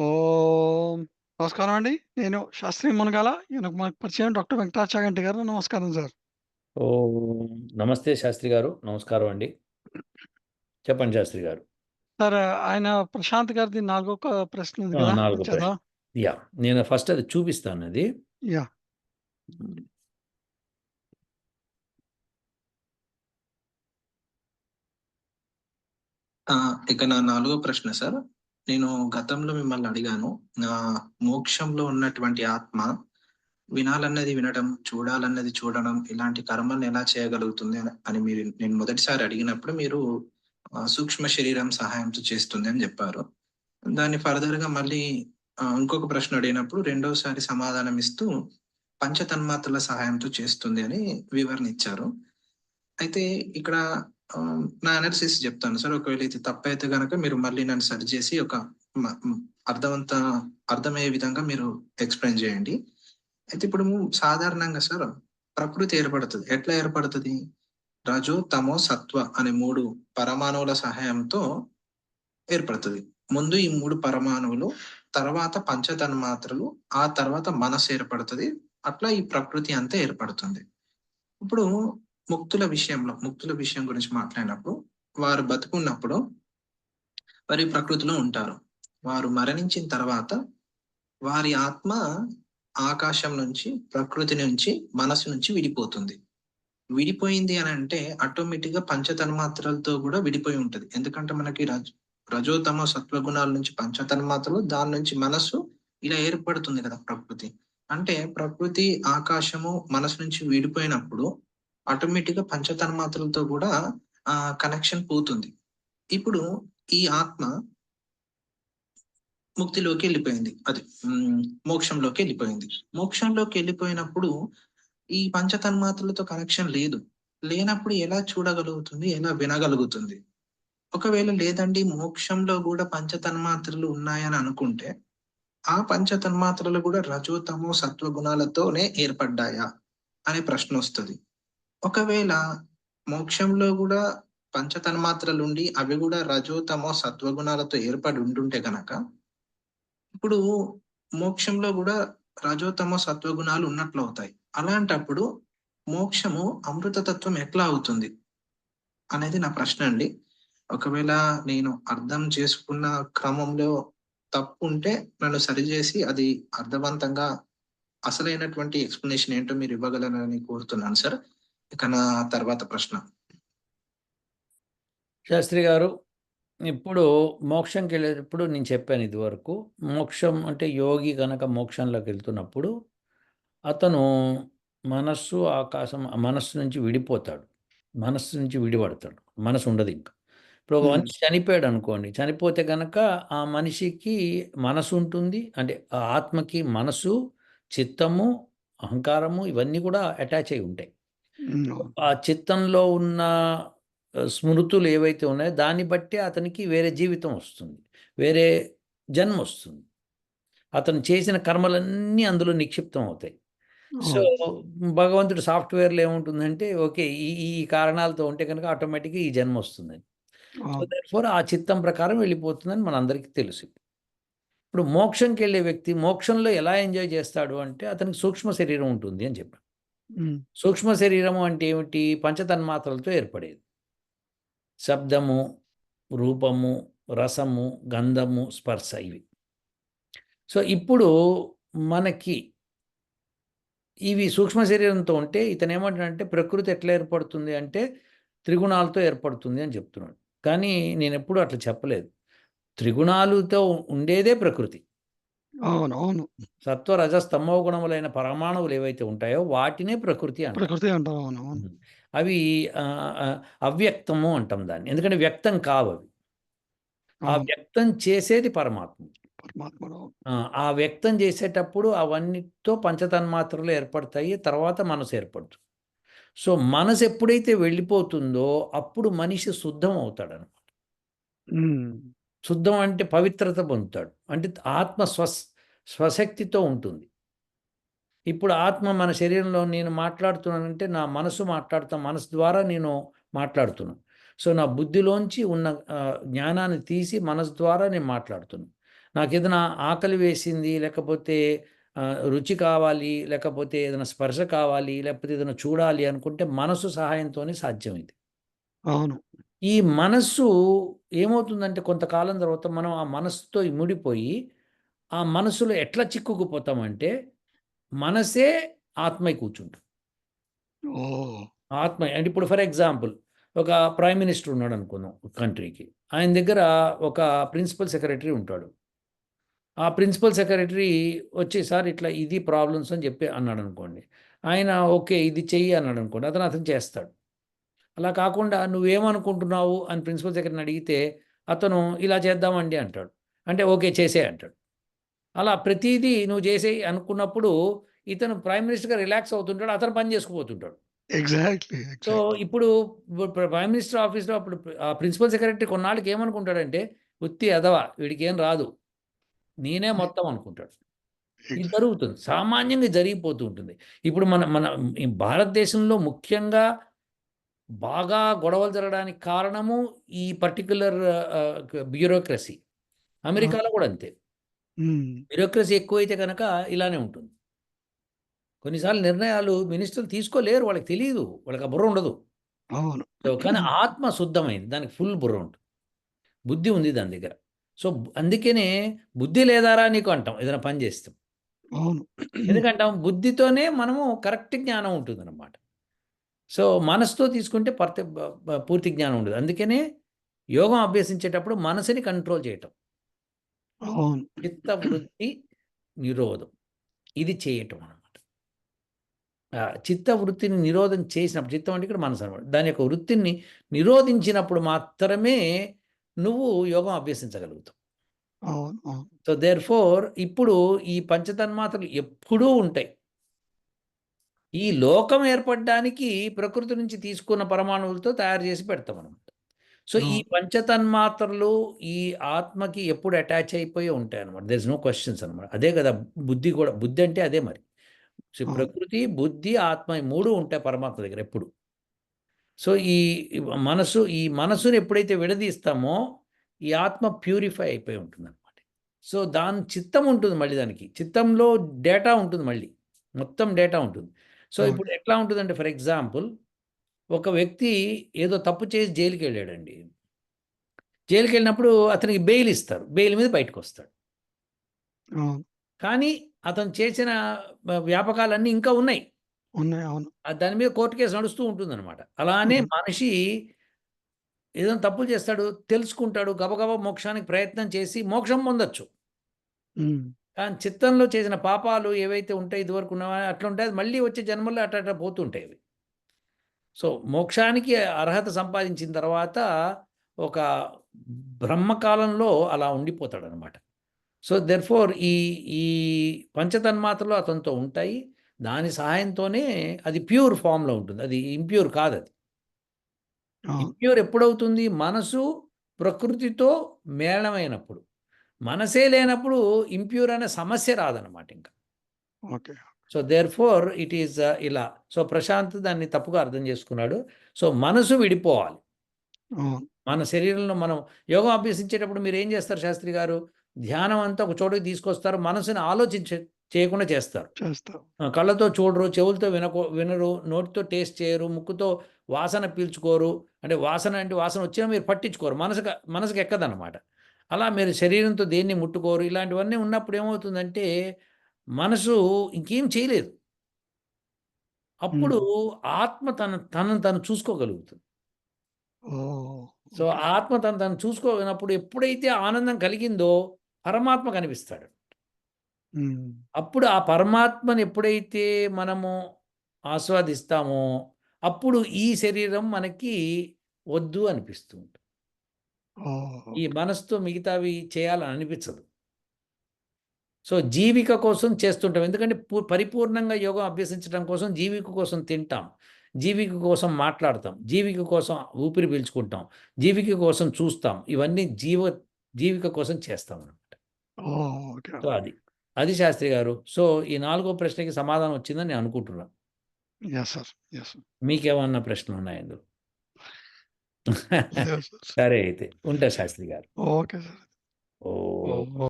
ఓం నమస్కారం అండి. నేను శాస్త్రి మునగాల. ఈయనకు మనకు పరిచయం డాక్టర్ వెంకటాచాగంటి గారు. నమస్కారం సార్. ఓం నమస్తే శాస్త్రి గారు. నమస్కారం అండి. చెప్పండి శాస్త్రి గారు. సార్ ఆయన ప్రశాంత్ గారిది నాలుగో క ప్రశ్న ఉంది ఆ! కదా! నాలుగో? ప్రశ్న. యాహ్! నేను ఫస్ట్ అది చూపిస్తాను అది. ఆ! ఇక నా నాలుగో ప్రశ్న సార్. నేను గతంలో మిమ్మల్ని అడిగాను. నా మోక్షంలో ఉన్నటువంటి ఆత్మ వినాలన్నది వినడం, చూడాలన్నది చూడడం, ఇలాంటి కర్మలను ఎలా చేయగలుగుతుంది అని మీరు నేను మొదటిసారి అడిగినప్పుడు మీరు సూక్ష్మ శరీరం సహాయంతో చేస్తుంది అని చెప్పారు. దాన్ని ఫర్దర్గా మళ్ళీ ఇంకొక ప్రశ్న అడిగినప్పుడు రెండోసారి సమాధానం ఇస్తూ పంచతన్మాత్రల సహాయంతో చేస్తుంది అని వివరణ ఇచ్చారు. అయితే ఇక్కడ నా అనాలిసిస్ చెప్తాను సార్. ఒకవేళ ఇది తప్పైతే కనుక మీరు మళ్ళీ నన్ను సరిచేసి ఒక అర్థవంత అర్థమయ్యే విధంగా మీరు ఎక్స్‌ప్లెయిన్ చేయండి. అయితే ఇప్పుడు సాధారణంగా సార్ ప్రకృతి ఏర్పడుతుంది ఎట్లా ఏర్పడుతుంది రజో, తమో, సత్వ అనే మూడు పరమాణువుల సహాయంతో ఏర్పడుతుంది ముందు ఈ మూడు పరమాణువులు, తర్వాత పంచతన్మాత్రలు, ఆ తర్వాత మనసు ఏర్పడుతుంది అట్లా ఈ ప్రకృతి అంతా ఏర్పడుతుంది. ఇప్పుడు ముక్తుల విషయంలో, ముక్తుల విషయం గురించి మాట్లాడినప్పుడు వారు బతుకున్నప్పుడు వారి ప్రకృతిలో ఉంటారు. వారు మరణించిన తర్వాత వారి ఆత్మ ఆకాశం నుంచి, ప్రకృతి నుంచి, మనసు నుంచి విడిపోతుంది. విడిపోయింది అని అంటే ఆటోమేటిక్‌గా పంచతన్మాత్రలతో కూడా విడిపోయి ఉంటుంది ఎందుకంటే మనకి రజ రజోతమ సత్వగుణాల గుణాల నుంచి పంచతన్మాత్రలు, దాని నుంచి మనస్సు ఇలా ఏర్పడుతుంది కదా ప్రకృతి. అంటే ప్రకృతి, ఆకాశము, మనసు నుంచి విడిపోయినప్పుడు ఆటోమేటిక్‌గా పంచతన్మాత్రలతో కూడా ఆ కనెక్షన్ పోతుంది. ఇప్పుడు ఈ ఆత్మ ముక్తిలోకి వెళ్ళిపోయింది అది మోక్షంలోకి వెళ్ళిపోయింది మోక్షంలోకి వెళ్ళిపోయినప్పుడు ఈ పంచతన్మాత్రలతో కనెక్షన్ లేదు. లేనప్పుడు ఎలా చూడగలుగుతుంది? ఎలా వినగలుగుతుంది? ఒకవేళ లేదండి మోక్షంలో కూడా పంచతన్మాత్రలు ఉన్నాయని అనుకుంటే, ఆ పంచతన్మాత్రలు కూడా రజోతమో తమో, సత్వ గుణాలతోనే ఏర్పడ్డాయా? అనే ప్రశ్న వస్తుంది ఒకవేళ మోక్షంలో కూడా పంచతన్మాత్రలుండి అవి కూడా రజోతమో సత్వగుణాలతో సత్వ గుణాలతో ఏర్పడి ఉంటుంటే గనక ఇప్పుడు మోక్షంలో కూడా రజోతమో సత్వగుణాలు సత్వ గుణాలు అలాంటప్పుడు మోక్షము అమృత తత్వం ఎట్లా అవుతుంది? అనేది నా ప్రశ్న అండి. ఒకవేళ నేను అర్థం చేసుకున్న క్రమంలో తప్పు ఉంటే నన్ను సరిచేసి అది అర్థవంతంగా అసలైనటువంటి ఎక్స్ప్లెనేషన్ ఏంటో మీరు ఇవ్వగలరని కోరుతున్నాను సార్. ఇక నా తర్వాత ప్రశ్న. శాస్త్రి గారు, ఇప్పుడు మోక్షంకెళ్ళేటప్పుడు నేను చెప్పాను ఇదివరకు. మోక్షం అంటే యోగి గనక మోక్షంలోకెళ్తున్నప్పుడు అతను మనస్సు, ఆకాశం మనస్సు నుంచి విడిపోతాడు. మనస్సు నుంచి విడిపడతాడు. మనసు ఉండదింక. ఇప్పుడు ఒక. మనిషి చనిపోయాడనుకోండి. చనిపోతే గనక ఆ మనిషికి మనసుంటుంది. అంటే ఆ ఆత్మకి మనసు, చిత్తము, అహంకారము ఇవన్నీ కూడా అటాచ్ అయ్యి ఉంటాయి. ఆ చిత్తంలో ఉన్న స్మృతులు ఏవైతే ఉన్నాయో దాన్ని బట్టి అతనికి వేరే జీవితం వస్తుంది. వేరే జన్మొస్తుంది. అతను చేసిన కర్మలన్నీ అందులో నిక్షిప్తం అవుతాయి. సో. భగవంతుడు సాఫ్ట్‌వేర్‌లో ఏముంటుందంటే ఓకే. ఈ ఈ కారణాలతో ఉంటే గనక ఆటోమేటిక్‌గా ఈ జన్మొస్తుందని. సో, అవును. దేర్‌ఫోర్ ఆ చిత్తం ప్రకారం వెళ్ళిపోతుందని మనందరికీ తెలుసు. ఇప్పుడు మోక్షంకెళ్ళే వ్యక్తి మోక్షంలో ఎలా ఎంజాయ్ చేస్తాడు అంటే అతనికి సూక్ష్మ శరీరం ఉంటుంది అని చెప్పాను. సూక్ష్మ శరీరము అంటే ఏమిటి? పంచతన్మాత్రలతో ఏర్పడేది. శబ్దము, రూపము, రసము, గంధము, స్పర్శ ఇవి. సో, ఇప్పుడు మనకి ఇవి సూక్ష్మ శరీరంతో ఉంటే ఇతను ఏమంటాడంటే ప్రకృతి ఎట్లా ఏర్పడుతుంది అంటే త్రిగుణాలతో ఏర్పడుతుంది అని చెప్తున్నాడు. కానీ నేను ఎప్పుడూ అట్లా చెప్పలేదు. త్రిగుణాలతో ఉండేదే ప్రకృతి. అవును. అవును. సత్వ, రజ, స్తమో గుణములైన పరమాణువులు ఏవైతే ఉంటాయో వాటినే ప్రకృతి అంటాం. ప్రకృతి అంటాం. అవును. అవును. హ్మ్. అవి అవ్యక్తము అంటాం దాన్ని. ఎందుకంటే వ్యక్తం కావవి. ఆ అవును. వ్యక్తం చేసేది పరమాత్మ. పరమాత్ముడు. అవును. ఆ! ఆ వ్యక్తం చేసేటప్పుడు అవన్నిటితో పంచతన్మాత్రలు ఏర్పడతాయి. తర్వాత మనసు ఏర్పడుతుంది. సో, మనసు ఎప్పుడైతే వెళ్ళిపోతుందో అప్పుడు మనిషి శుద్ధం అవుతాడనమాట. శుద్ధం అంటే పవిత్రత పొందుతాడు. అంటే ఆత్మ స్వస్ స్వశక్తితో ఉంటుంది. ఇప్పుడు ఆత్మ మన శరీరంలో నేను మాట్లాడుతున్నానంటే నా మనసు మాట్లాడుతా మనసు ద్వారా నేను మాట్లాడుతున్నాను. సో, నా బుద్ధిలోంచి ఉన్న జ్ఞానాన్ని తీసి మనసు ద్వారా నేను మాట్లాడుతున్నాను. ఏదైనా ఆకలి వేసింది లేకపోతే రుచి కావాలి లేకపోతే ఏదైనా స్పర్శ కావాలి లేకపోతే ఏదైనా చూడాలి అనుకుంటే మనసు సహాయంతోనే సాధ్యం ఇది అవును ఈ మనస్సు ఏమవుతుందంటే కొంతకాలం తర్వాత మనం ఆ మనస్సుతో ముడిపోయి ఆ మనసులో ఎట్లా చిక్కుకుపోతామంటే మనసే ఆత్మై కూర్చుంటుంది ఆత్మ అంటే ఇప్పుడు ఫర్ ఎగ్జాంపుల్ ఒక ప్రైమ్ మినిస్టర్ ఉన్నాడు అనుకుందాం ఒక కంట్రీకి. ఆయన దగ్గర ఒక ప్రిన్సిపల్ సెక్రటరీ ఉంటాడు. ఆ ప్రిన్సిపల్ సెక్రటరీ వచ్చి సార్ ఇట్లా ఇది ప్రాబ్లమ్స్ అని చెప్పి అన్నాడు అనుకోండి ఆయన ఓకే ఇది చెయ్యి అన్నాడు అనుకోండి అతను అతను చేస్తాడు. అలా కాకుండా నువ్వేమనుకుంటున్నావు అని ప్రిన్సిపల్ సెక్రటరీని అడిగితే అతను ఇలా చేద్దామండి అంటాడు. అంటే ఓకే చేసే అంటాడు. అలా ప్రతిదీ నువ్వు చేసే అనుకున్నప్పుడు ఇతను ప్రైమ్ మినిస్టర్గా రిలాక్స్ అవుతుంటాడు అతను పని చేసుకుపోతుంటాడు. ఎగ్జాక్ట్లీ సో ఇప్పుడు ప్రైమ్ మినిస్టర్ ఆఫీస్లో అప్పుడు ప్రిన్సిపల్ సెక్రటరీ కొన్నాళ్ళకి ఏమనుకుంటాడంటే ఉత్తి అదవా వీడికి ఏం రాదు. నేనే మొత్తం అనుకుంటాడు. ఇది జరుగుతుంది. సామాన్యంగా జరిగిపోతూ ఉంటుంది. ఇప్పుడు మన మన భారతదేశంలో ముఖ్యంగా బాగా గొడవలు జరగడానికి కారణము ఈ పర్టికులర్ బ్యూరోక్రసీ అమెరికాలో కూడా అంతే. బ్యూరోక్రసీ ఎక్కువైతే కనుక ఇలానే ఉంటుంది. కొన్నిసార్లు నిర్ణయాలు మినిస్టర్లు తీసుకోలేరు వాళ్ళకి తెలియదు వాళ్ళకి ఆ బుర్ర ఉండదు. అవును. కానీ ఆత్మ శుద్ధమైంది దానికి ఫుల్ బుర్ర ఉంటుంది. బుద్ధి ఉంది దాని దగ్గర. సో అందుకనే బుద్ధి లేదారా నీకు అంటాం ఏదైనా పని చేస్తాం. అవును. ఎందుకంటాం? బుద్ధితోనే మనము కరెక్ట్ జ్ఞానం ఉంటుంది అనమాట సో మనసుతో తీసుకుంటే పర్తి పూర్తి జ్ఞానం ఉండదు. అందుకనే యోగం అభ్యసించేటప్పుడు మనసుని కంట్రోల్ చేయటం. చిత్త వృత్తి నిరోధం. ఇది చేయటం అనమాట చిత్త వృత్తిని నిరోధం చేసినప్పుడు చిత్తం అంటే ఇక్కడ మనసు అనమాట దాని యొక్క వృత్తిని నిరోధించినప్పుడు మాత్రమే నువ్వు యోగం అభ్యసించగలుగుతావు. సో దేర్ ఫోర్ ఇప్పుడు ఈ పంచతన్మాత్రలు ఎప్పుడూ ఉంటాయి. ఈ లోకం ఏర్పడడానికి ప్రకృతి నుంచి తీసుకున్న పరమాణువులతో తయారు చేసి పెడతాం అనమాట సో ఈ. పంచతన్మాత్రలు ఈ ఆత్మకి ఎప్పుడు అటాచ్ అయిపోయి ఉంటాయి అనమాట దర్ ఇస్ నో క్వశ్చన్స్ అనమాట అదే కదా బుద్ధి కూడా బుద్ధి అంటే అదే మరి. సో. ప్రకృతి బుద్ధి ఆత్మ ఈ మూడు ఉంటాయి పరమాత్మ దగ్గర ఎప్పుడు. సో ఈ ఈ మనసు ఈ మనసుని ఎప్పుడైతే విడదీస్తామో ఈ ఆత్మ ప్యూరిఫై అయిపోయి ఉంటుంది అనమాట సో దాని చిత్తం ఉంటుంది మళ్ళీ దానికి. చిత్తంలో డేటా ఉంటుంది మళ్ళీ. మొత్తం డేటా ఉంటుంది. సో అవును. ఇప్పుడు ఎట్లా ఉంటుందంటే ఫర్ ఎగ్జాంపుల్ ఒక వ్యక్తి ఏదో తప్పు చేసి జైలుకి వెళ్ళాడండి జైలుకి వెళ్ళినప్పుడు అతనికి బెయిల్ ఇస్తారు. బెయిల్ మీద బయటకు వస్తాడు అవును. కానీ అతను చేసిన వ్యాపకాలన్నీ ఇంకా ఉన్నాయి. ఉన్నాయి అవును. ఆ దాని మీద కోర్టు కేసు నడుస్తూ ఉంటుందన్నమాట. అలానే మ్మ్. మనిషి ఏదైనా తప్పులు చేస్తాడు తెలుసుకుంటాడు గబగబా మోక్షానికి ప్రయత్నం చేసి మోక్షం పొందొచ్చు. ఉమ్. కానీ చిత్తంలో చేసిన పాపాలు ఏవైతే ఉంటాయి ఇదివరకు ఉన్నవా అట్లా ఉంటాయి. అది మళ్ళీ వచ్చే జన్మల్లో అట్లా అట్లా పోతుంటాయి అవి. సో మోక్షానికి అర్హత సంపాదించిన తర్వాత ఒక బ్రహ్మకాలంలో అలా ఉండిపోతాడు అనమాట సో దెర్ఫోర్ ఈ ఈ పంచతన్మాత్రలు అతనితో ఉంటాయి. దాని సహాయంతోనే అది ప్యూర్ ఫామ్లో ఉంటుంది. అది ఇంప్యూర్ కాదు అది. ఇంప్యూర్ ఎప్పుడవుతుంది? మనసు ప్రకృతితో మేళమైనప్పుడు. మనసే లేనప్పుడు ఇంప్యూర్ అనే సమస్య రాదనమాట ఇంకా. Okay. So therefore it is ఇలా. సో ప్రశాంత్ దాన్ని తప్పుగా అర్థం చేసుకున్నాడు. సో మనసు విడిపోవాలి. మన శరీరంలో మనం యోగం అభ్యసించేటప్పుడు మీరు ఏం చేస్తారు శాస్త్రి గారు? ధ్యానం అంతా ఒక చోటుకి తీసుకొస్తారు మనసుని ఆలోచించ చేయకుండా చేస్తారు. కళ్ళతో చూడరు చెవులతో వినకో వినరు నోటితో టేస్ట్ చేయరు ముక్కుతో వాసన పీల్చుకోరు. అంటే వాసన అంటే వాసన వచ్చినా మీరు పట్టించుకోరు. మనసుకు మనసుకు ఎక్కదన్నమాట. అలా మీరు శరీరంతో దేన్ని ముట్టుకోరు? ఇలాంటివన్నీ ఉన్నప్పుడు ఏమవుతుందంటే మనసు ఇంకేం చేయలేదు. అప్పుడు ఆత్మ తన తనను తను చూసుకోగలుగుతుంది. సో ఆత్మ తను తను చూసుకోనప్పుడు ఎప్పుడైతే ఆనందం కలిగిందో పరమాత్మ కనిపిస్తాడు. అప్పుడు ఆ పరమాత్మను ఎప్పుడైతే మనము ఆస్వాదిస్తామో అప్పుడు ఈ శరీరం మనకి వద్దు అనిపిస్తుంది ఈ మనసుతో మిగతావి చేయాలని అనిపించదు సో జీవిక కోసం చేస్తుంటాం. ఎందుకంటే పరిపూర్ణంగా యోగం అభ్యసించడం కోసం జీవిక కోసం తింటాం. జీవిక కోసం మాట్లాడతాం. జీవిక కోసం ఊపిరి పీల్చుకుంటాం. జీవిక కోసం చూస్తాం. ఇవన్నీ జీవ జీవిక కోసం చేస్తాం అనమాట సో అది. అది శాస్త్రి గారు. సో ఈ నాలుగో ప్రశ్నకి సమాధానం వచ్చిందని నేను అనుకుంటున్నాను మీకేమన్నా ప్రశ్నలు ఉన్నాయి లేదు సార్ అయితే. ఉంటా శాస్త్రి గారు. Okay sir. ఓ